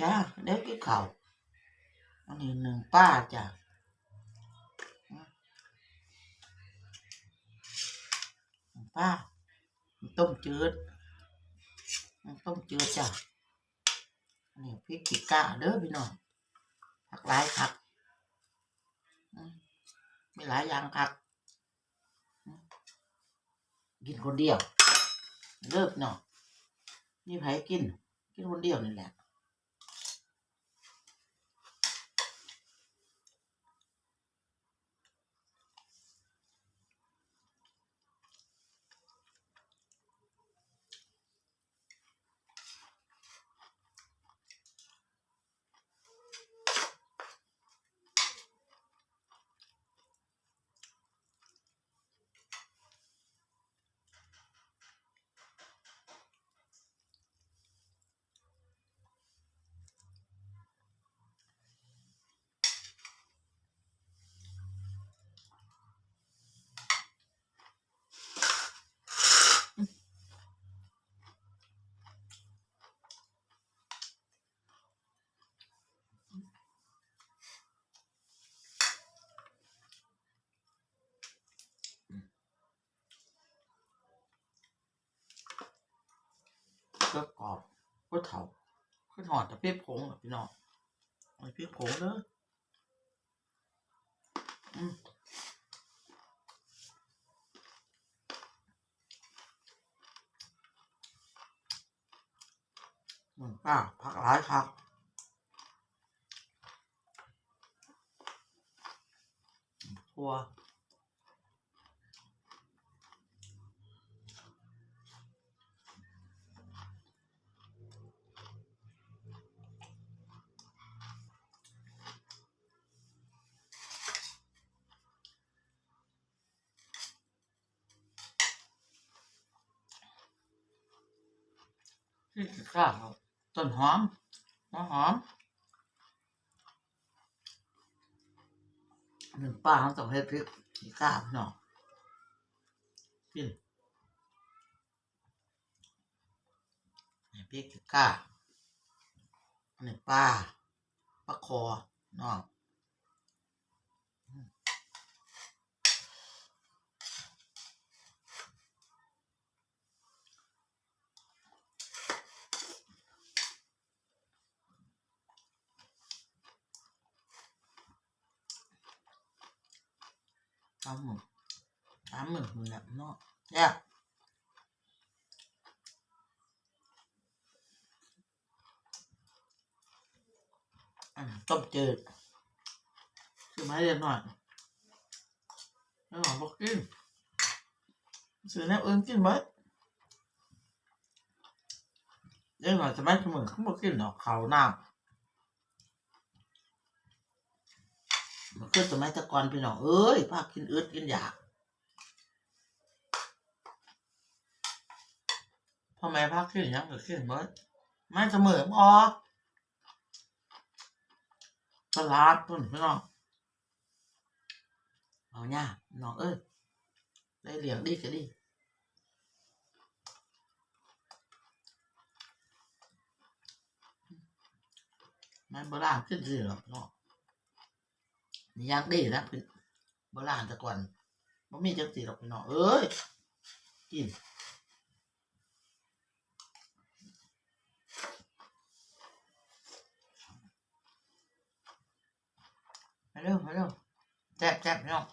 จ้าเด็กกินข้าวอันนี้หนึ่งป้าจ้ะป้า ต้มจืด ต้มจืดจ้ะอันนี้พริกขี้กาเด้อพี่น้องผักหลายผักมีหลายอย่างผัก กินคนเดียวเลิกเนาะนี่ไผกิน กินคนเดียวนี่แหละ ก็กรอบก็เถาก็ถอดแต่เปียกผงพี่น้องเอาเปียกผงเด้ออืมอนป้าผักหลายครับทัว พริกข้าวต้นหอมหัวหอมหนึ่งป้าเขาต้องให้พริกขี้ข้าวพี่อกินนี่พริกขี้ข้าวนนี้ป้าปลาคอหน้อ งสามหมื่นสามหมื่นนี่แหละเนาะเนี่ยอันนี้ต้มจืดซื้อมาให้เรียนหน่อยไม่หวังบอกกินซื้อแนวอื่นกินไหมเรื่องหน่อยจะไม่เสมอเขาบอกกินหรอกเขาวน้ำ มันขึ้นสมัยตะกอนพี่น้องเอ้ยพาคกินอึดกินอยากพ่อแม่พาคกินยังก็กินเบิดไม่เสมอพอตลาดพุ่นพี่น้องเอาเนี่ยน้องเอ้ยได้เหลียงดีก็ดีมันโบราณขึ้นสิหรอกเนาะ นี่ยังดีนะพี่โบราณแต่ก่อนมันมีจังสีหรอกพี่น้องเอ้ยกินมาเร็วมาเร็วแซ่บแซ่บพี่น้อง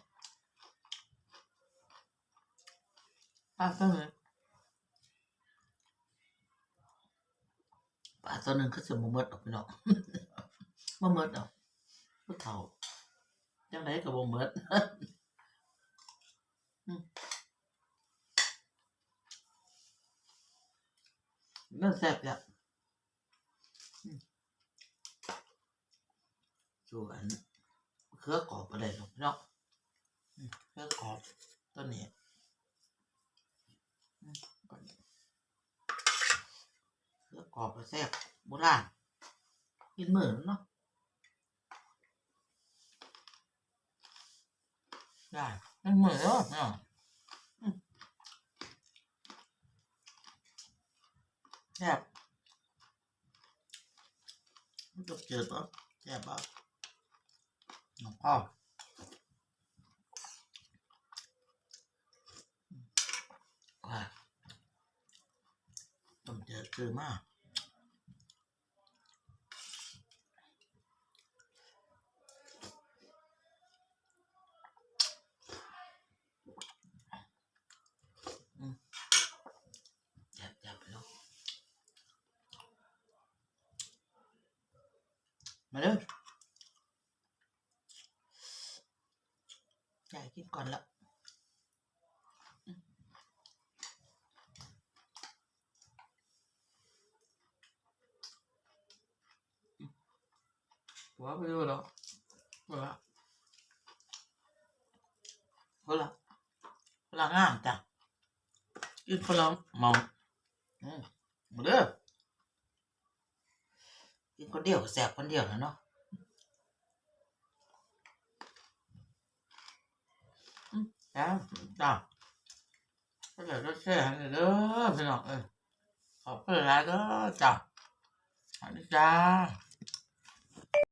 ปลาตัวหนึ่งปลาตัวหนึ่งคือสมมติออกพี่น้องมาเมิดออกผู้เฒ่า จังไดก็บ่หมดอืมนั่นแซ่บจ้ะส่วนเครือกรอบอะไรหรอกเนาะเครือกรอบตัวนี้เครือกรอบก็แซ่บโบราณกินเหมือนเนาะ ได้มันเหมือนแล้วเนี่ยอืมแซ่บมันต้มจืดปะแซ่บปะน้องพ่อว่าต้มจืดคือมาก จับจับแล้ว มาเด้อจ่ายกินก่อนละหัวไปดูหรอหัวหัวละหัวละงามจ้ะ กิน คนเดียวแสบคนเดียวนะเนาะแล้วจ้าก็เดี๋ยวกจะแช่ให้เด้อพี่น้องเอ้ยขอบคุณหลายเด้อจ้าอันนี้จ้า